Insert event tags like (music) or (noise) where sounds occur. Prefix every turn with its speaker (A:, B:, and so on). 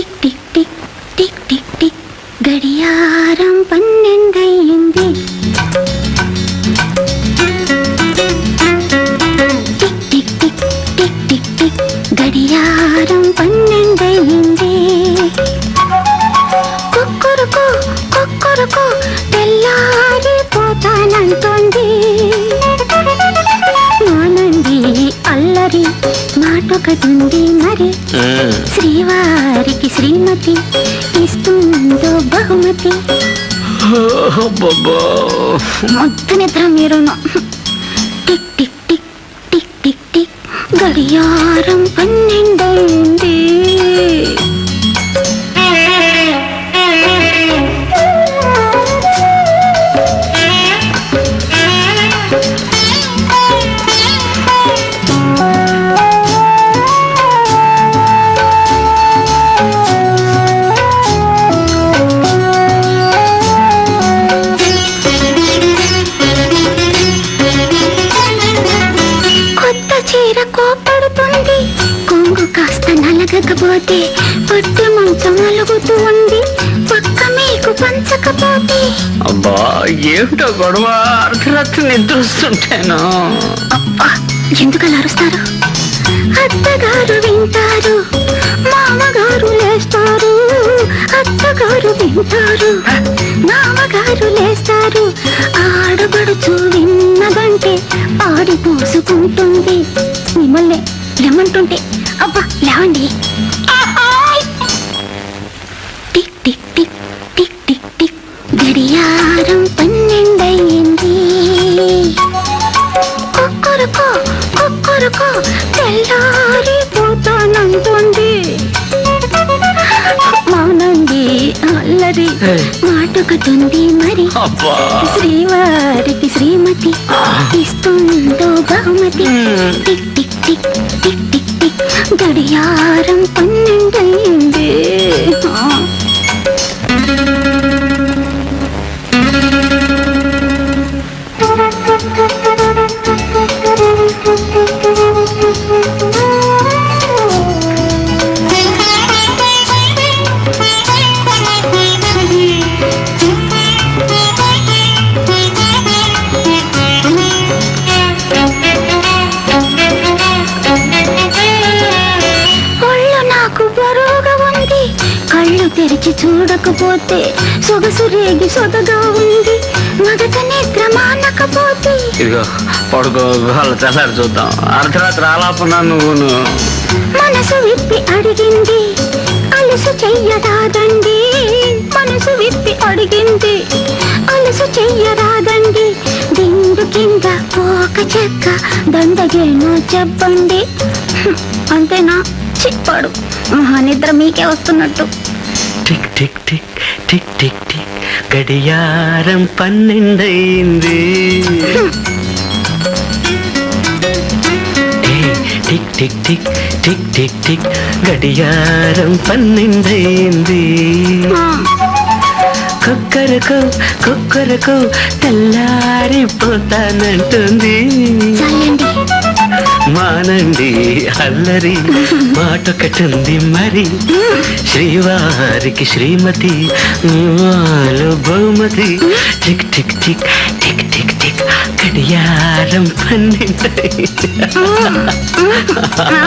A: Tick tick tick tick tick tick గడియారం పన్నెండయింది tick tick tick tick tick tick గడియారం పన్నెండయింది శ్రీమతి ఇస్తుందో బహుమతి. మొత్తం నిద్ర మీరును. Tick tick tick tick tick tick. గడియారం పన్నెండైంది. చీర కోపడుతుంది. కొంగు కాస్త నలగకపోతే పట్టు మంచం నలుగుతూ ఉంది పక్క మీకు పంచకపోతే.
B: అబ్బా ఏమిటో గొడవ? అర్ధరాత్రి నిద్ర వస్తుంటేను?
A: అబ్బా ఎందుకు అలా అరుస్తారు? అత్తగారు వింటారు. మామగారు లేస్తారు. అత్తగారు వింటారు. మామగారు లేస్తారు. లేమంటుంటే అబ్బా లేవండి. Tick tick tick tick tick tick. గడియారం పన్నెండయింది కుక్కురుకో కుక్కురుకో తెల్లారిపోతానంటుంది మౌనండి అల్లరి.
B: ఏయ్.
A: మాటొకటుంది మరి. శ్రీవారికి శ్రీమతి ఇస్తుందో బహుమతి. Tick tick tick tick tick tick. గడియారం పన్నెండయింది తెరిచి చూడకపోతే సొగసు రేగి సొదగా ఉంది. మగత నిద్ర మానకపోతే.
B: ఇదిగో పడుకో వాళ్ళ తెల్లారి చూద్దాం. అర్ధరాత్రి ఆలాపన నువ్వును.
A: మనసు విప్పి అడిగింది. అలసు చెయ్యరాదండి. మనసు విప్పి అడిగింది. అలసు చెయ్యరాదండి. దిండు కింద పోక చెక్క దండగేనో చెప్పండి. అంతేనా? చిప్పాడు మహానిద్ర మీకే వస్తున్నట్టు.
B: Tick tick tick tick tick tick. గడియారం పన్నెండయింది. ఏయ్, tick tick tick tick tick tick. గడియారం పన్నెండయింది.
A: ఆ,
B: కుక్కరకు కుక్కరకు తెల్లారిపోతానంటుంది. మానండి అల్లరి (laughs) మాటొకటుంది మరి. శ్రీవారికి శ్రీమతి నాలో బహుమతి tick tick tick tick tick tick గడియారం పన్నెండు
A: ఆ.